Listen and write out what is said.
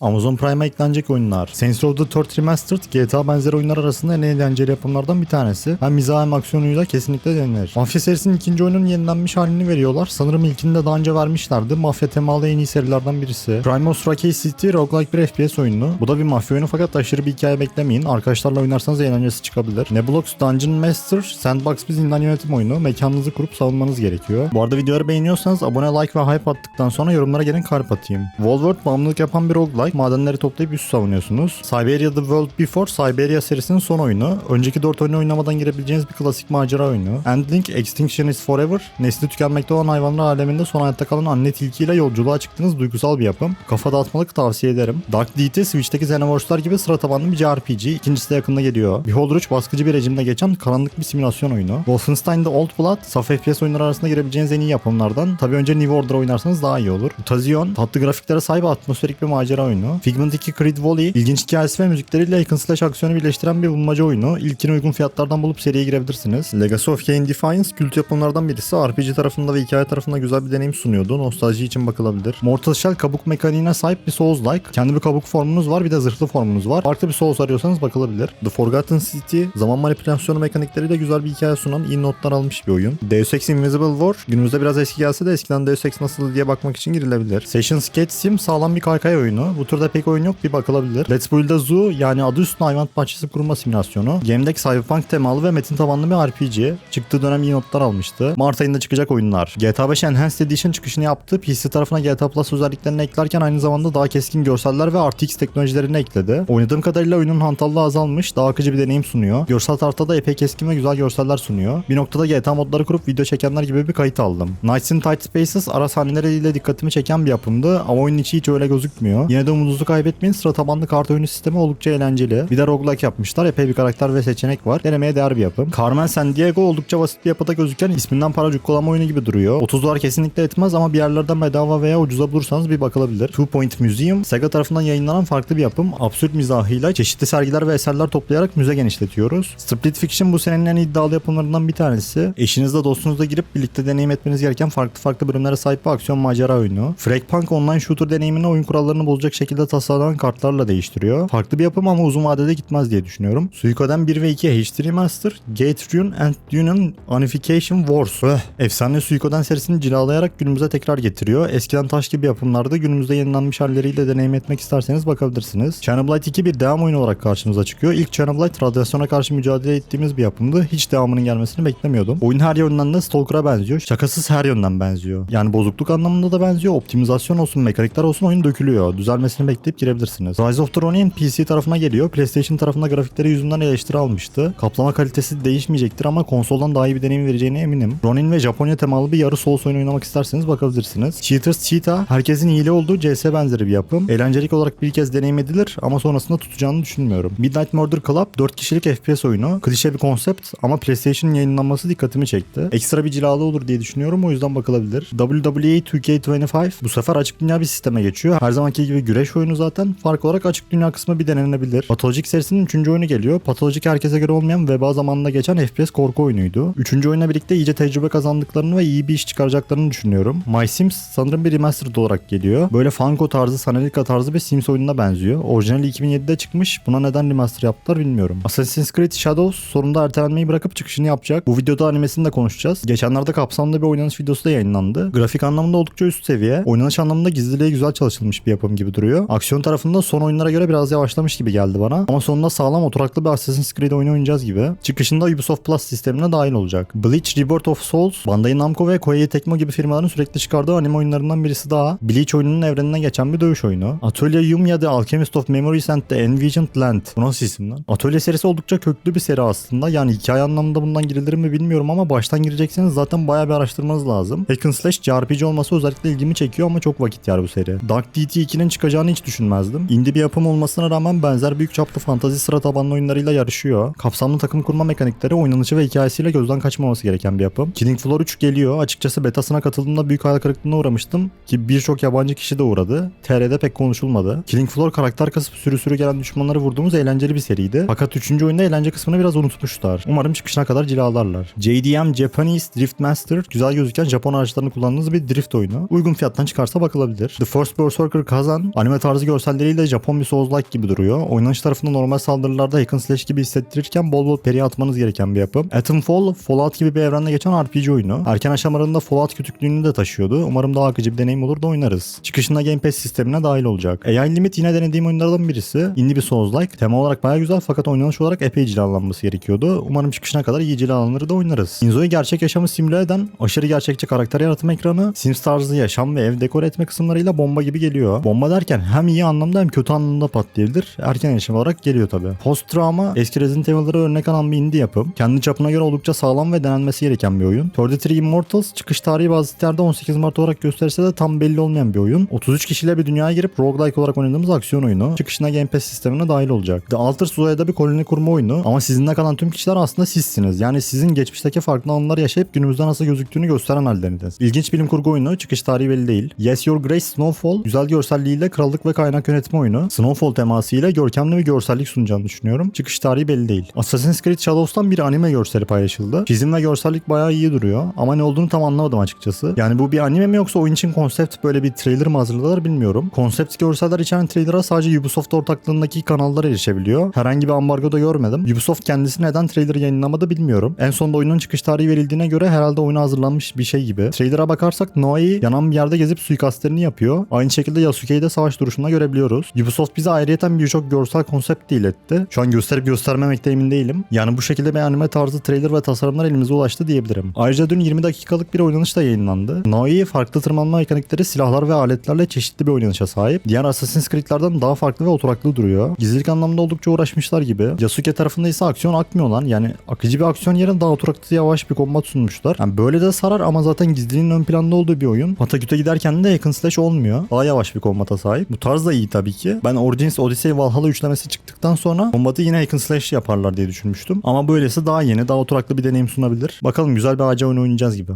Amazon Prime'a eklenecek oyunlar. Saints Row the Third Remastered GTA benzeri oyunlar arasında en eğlenceli yapımlardan bir tanesi. Hem mizah hem aksiyonuyla kesinlikle denenir. Mafya serisinin ikinci oyunun yenilenmiş halini veriyorlar. Sanırım ilkini de daha önce vermişlerdi. Mafya temalı en iyi serilerden birisi. Primos Rocky City roguelike bir FPS oyunu. Bu da bir mafya oyunu fakat aşırı bir hikaye beklemeyin. Arkadaşlarla oynarsanız eğlencesi çıkabilir. Neblox Dungeon Master sandbox bir zindan yönetim oyunu. Mekanınızı kurup savunmanız gerekiyor. Bu arada videoları beğeniyorsanız abone, like ve hype attıktan sonra yorumlara gelin kalp atayım. Wallworld bağımlılık yapan bir roguelike. Madenleri toplayıp üst savunuyorsunuz. Siberia The World Before Siberia serisinin son oyunu. Önceki 4 oyunu oynamadan girebileceğiniz bir klasik macera oyunu. Endlink Extinction is Forever. Nesli tükenmekte olan hayvanlar aleminde son hayatta kalan anne tilkiyle yolculuğa çıktığınız duygusal bir yapım. Kafa dağıtmalık tavsiye ederim. Dark Deed'i Switch'teki Xenoverse'lar gibi sıra tabanlı bir JRPG. İkincisi de yakında geliyor. Beholder 3 baskıcı bir rejimde geçen karanlık bir simülasyon oyunu. Wolfenstein The Old Blood saf FPS oyunları arasında girebileceğiniz en iyi yapımlardan. Tabi önce New Order oynarsanız daha iyi olur. Tazion tatlı grafiklere sahip atmosferik bir macera oyunu. Figment 2 Creed Volley ilginç hikayesi ve müzikleriyle Hack Slash aksiyonu birleştiren bir bulmaca oyunu. İlkini uygun fiyatlardan bulup seriye girebilirsiniz. Legacy of Kain Defiance kült yapımlardan birisi. RPG tarafında ve hikaye tarafında güzel bir deneyim sunuyordu. Nostalji için bakılabilir. Mortal Shell kabuk mekaniğine sahip bir Souls-like. Kendi bir kabuk formunuz var bir de zırhlı formunuz var. Farklı bir Souls arıyorsanız bakılabilir. The Forgotten City zaman manipülasyonu mekanikleriyle güzel bir hikaye sunan iyi notlar almış bir oyun. Deus Ex Invisible War günümüzde biraz eski gelse de eskiden Deus Ex nasıl diye bakmak için girilebilir. Session Skate Sim sağlam bir kaykay oyunu. Bu türde pek oyun yok bir bakılabilir. Let's Build a Zoo yani adı üstüne hayvan bahçesi kurma simülasyonu. Gamedeck Cyberpunk temalı ve metin tabanlı bir RPG. Çıktığı dönem iyi notlar almıştı. Mart ayında çıkacak oyunlar. GTA 5 Enhanced Edition çıkışını yaptı. PC tarafına GTA Plus özelliklerini eklerken aynı zamanda daha keskin görseller ve RTX teknolojilerini ekledi. Oynadığım kadarıyla oyunun hantallığı azalmış. Daha akıcı bir deneyim sunuyor. Görsel tarafta epey keskin ve güzel görseller sunuyor. Bir noktada GTA modları kurup video çekenler gibi bir kayıt aldım. Nights in Tight Spaces ara sahneleriyle dikkatimi çeken bir yapımdı ama oyunun içi hiç öyle gözükmüyor. Yine de umudunuzu kaybetmeyin. Sıra tabanlı kart oyunu sistemi oldukça eğlenceli. Bir de roguelike yapmışlar. Epey bir karakter ve seçenek var. Denemeye değer bir yapım. Carmen San Diego oldukça basit bir yapıda gözüken isminden para cukkolama oyunu gibi duruyor. 30 dolar kesinlikle etmez ama bir yerlerden bedava veya ucuza bulursanız bir bakılabilir. Two Point Museum Sega tarafından yayınlanan farklı bir yapım. Absürt mizahıyla çeşitli sergiler ve eserler toplayarak müze genişletiyoruz. Split Fiction bu senenin en iddialı yapımlarından bir tanesi. Eşinizle dostunuzla girip birlikte deneyim etmeniz gereken farklı farklı bölümlere sahip bir aksiyon macera oyunu. Fragpunk online shooter deneyimini oyun kurallarını bozacak şekilde tasarlanan kartlarla değiştiriyor. Farklı bir yapım ama uzun vadede gitmez diye düşünüyorum. Suikoden 1 ve 2 HD Remaster, Gate Rune and Dune'un Unification Wars. Öh, efsane Suikoden serisini cilalayarak günümüze tekrar getiriyor. Eskiden taş gibi yapımlardı. Günümüzde yenilenmiş halleriyle deneyim etmek isterseniz bakabilirsiniz. Chernobyl 2 bir devam oyunu olarak karşımıza çıkıyor. İlk Chernobyl radyasyona karşı mücadele ettiğimiz bir yapımdı. Hiç devamının gelmesini beklemiyordum. Oyun her yönden de Stalker'a benziyor. Şakasız her yönden benziyor. Yani bozukluk anlamında da benziyor. Optimizasyon olsun, mekanikler olsun oyun dökülüyor. Düzelmesini bekleyip girebilirsiniz. Rise of the Ronin PC tarafına geliyor. PlayStation tarafında grafikleri yüzünden eleştiri almıştı. Kaplama kalitesi değişmeyecektir ama konsoldan daha iyi bir deneyim vereceğine eminim. Ronin ve Japonya temalı bir yarı Souls oyunu oynamak isterseniz bakabilirsiniz. Cheaters Cheetah herkesin hile olduğu CS benzeri bir yapım. Eğlencelik olarak bir kez deneyim edilir ama sonrasında tutacağını düşünmüyorum. Midnight Murder Club 4 kişilik FPS oyunu. Klişe bir konsept ama PlayStation'ın yayınlanması dikkatimi çekti. Ekstra bir cilalı olur diye düşünüyorum o yüzden bakılabilir. WWE 2K25 bu sefer açık dünya bir sisteme geçiyor. Her zamanki gibi güreş oyunu zaten. Fark olarak açık dünya kısmı bir denenebilir. Patolojik serisinin 3. oyunu geliyor. Patolojik herkese göre olmayan veba zamanında geçen FPS korku oyunuydu. 3. oyunla birlikte iyice tecrübe kazandıklarını ve iyi bir iş çıkaracaklarını düşünüyorum. My Sims sanırım bir remastered olarak geliyor. Böyle Funko tarzı, Sanelika tarzı bir Sims oyununa benziyor. Orijinali 2007'de çıkmış. Buna neden remaster yaptılar bilmiyorum. Assassin's Creed Shadows sonunda ertelenmeyi bırakıp çıkışını yapacak. Bu videoda animesini de konuşacağız. Geçenlerde kapsamlı bir oynanış videosu da yayınlandı. Grafik anlamında oldukça üst seviye. Oynanış anlamında gizliliğe güzel çalışılmış bir yapım gibi duruyor. Aksiyon tarafında son oyunlara göre biraz yavaşlamış gibi geldi bana. Ama sonunda sağlam oturaklı bir Assassin's Creed oyunu oynayacağız gibi. Çıkışında Ubisoft Plus sistemine dahil olacak. Bleach Rebirth of Souls, Bandai Namco ve Koei Tecmo gibi firmaların sürekli çıkardığı anime oyunlarından birisi daha. Bleach oyununun evrenine geçen bir dövüş oyunu. Atelier Yumiya The Alchemist of Memories and the Envisioned Land. Bu nasıl isim lan? Atölye serisi oldukça köklü bir seri aslında. Yani hikaye anlamında bundan girilir mi bilmiyorum ama baştan girecekseniz zaten bayağı bir araştırmanız lazım. Hack and Slash JRPG olması özellikle ilgimi çekiyor ama çok vakit yer bu seri. Dark Deity 2'nin çıkacağını hiç düşünmezdim. Indie bir yapım olmasına rağmen benzer büyük çaplı fantazi sıra tabanlı oyunlarıyla yarışıyor. Kapsamlı takım kurma mekanikleri, oynanışı ve hikayesiyle gözden kaçmaması gereken bir yapım. Killing Floor 3 geliyor. Açıkçası betasına katıldığımda büyük hayal kırıklığına uğramıştım ki birçok yabancı kişi de uğradı. TR'de pek konuşulmadı. Killing Floor karakter kasıp sürü sürü gelen düşmanları vurduğumuz eğlenceli bir seriydi. Fakat 3. oyunda eğlence kısmını biraz unutmuşlar. Umarım çıkışına kadar cilalarlar. JDM Japanese Drift Master güzel gözüken Japon araçlarını kullandığınız bir drift oyunu. Uygun fiyattan çıkarsa bakılabilir. The Force Berserker Kazan Anime tarzı görselleriyle Japon bir Souls-like gibi duruyor. Oynanış tarafında normal saldırılarda hack slash gibi hissettirirken bol bol peri atmanız gereken bir yapım. Atomfall, Fallout gibi bir evrende geçen RPG oyunu. Erken aşamalarında Fallout kütüklüğünü de taşıyordu. Umarım daha akıcı bir deneyim olur da oynarız. Çıkışında Game Pass sistemine dahil olacak. AI Limit yine denediğim oyunlardan birisi. Indie bir Souls-like. Tema olarak baya güzel fakat oynanış olarak epey cilalanması gerekiyordu. Umarım çıkışına kadar iyi cilalanır da oynarız. Inzo'yu gerçek yaşamı simüle eden aşırı gerçekçi karakter yaratım ekranı, Sims tarzı yaşam ve ev dekor etme kısımlarıyla bomba gibi geliyor. Bomba derken hem iyi anlamda hem kötü anlamda patlayabilir. Erken yaşam olarak geliyor tabi. Post Trauma eski Resident Evil'lara örnek alan bir indie yapım. Kendi çapına göre oldukça sağlam ve denenmesi gereken bir oyun. 33 Immortals çıkış tarihi bazı sitelerde 18 Mart olarak gösterse de tam belli olmayan bir oyun. 33 kişiyle bir dünyaya girip roguelike olarak oynadığımız aksiyon oyunu. Çıkışına Game Pass sistemine dahil olacak. The Alters uzayda bir koloni kurma oyunu ama sizinle kalan tüm kişiler aslında sizsiniz. Yani sizin geçmişteki farklı anılar yaşayıp günümüzde nasıl gözüktüğünü gösteren halleriniz. İlginç bilim kurgu oyunu. Çıkış tarihi belli değil. Yes Your Grace Snowfall güzel görselliğiyle krallık ve kaynak yönetme oyunu. Snowfall temasıyla görkemli bir görsellik sunacağını düşünüyorum. Çıkış tarihi belli değil. Assassin's Creed Shadows'tan bir anime görseli paylaşıldı. Çizim ve görsellik bayağı iyi duruyor ama ne olduğunu tam anlamadım açıkçası. Yani bu bir anime mi yoksa oyun için konsept böyle bir trailer mı hazırladılar bilmiyorum. Konsept görseller içeren trailer'a sadece Ubisoft ortaklığındaki kanallar erişebiliyor. Herhangi bir ambargo da görmedim. Ubisoft kendisi neden trailer yayınlamadı bilmiyorum. En sonunda oyunun çıkış tarihi verildiğine göre herhalde oyuna hazırlanmış bir şey gibi. Trailer'a bakarsak Noai yanan bir yerde gezip suikastlerini yapıyor. Aynı şekilde Yasuke'yi de savaş duruşunda görebiliyoruz. Ubisoft bize ayrıyeten birçok görsel konsept de iletti. Şu an gösterip göstermemekte emin değilim. Yani bu şekilde bir anime tarzı trailer ve tasarımlar elimize ulaştı diyebilirim. Ayrıca dün 20 dakikalık bir oynanış da yayınlandı. Noai farklı tırmanma mekanikleri, silahlar ve aletlerle çeşitli bir oynanışa sahip. Diğer Assassin's Creed'lerden daha farklı ve oturaklı duruyor. Gizlilik anlamında oldukça uğraşmışlar gibi. Yasuke tarafında ise aksiyon akmıyor lan. Yani akıcı bir aksiyon yerine daha oturaklı yavaş bir kombat sunmuşlar. Yani böyle de sarar ama zaten gizliliğin ön planda olduğu bir oyun. Pataküte giderken de yakın slash olmuyor. Daha yavaş bir kombata sahip. Bu tarz da iyi tabii ki. Ben Origins Odyssey Valhalla üçlemesi çıktıktan sonra kombatı yine yakın slash yaparlar diye düşünmüştüm. Ama böylesi daha yeni, daha oturaklı bir deneyim sunabilir. Bakalım güzel bir ağaca oyun oynayacağız gibi.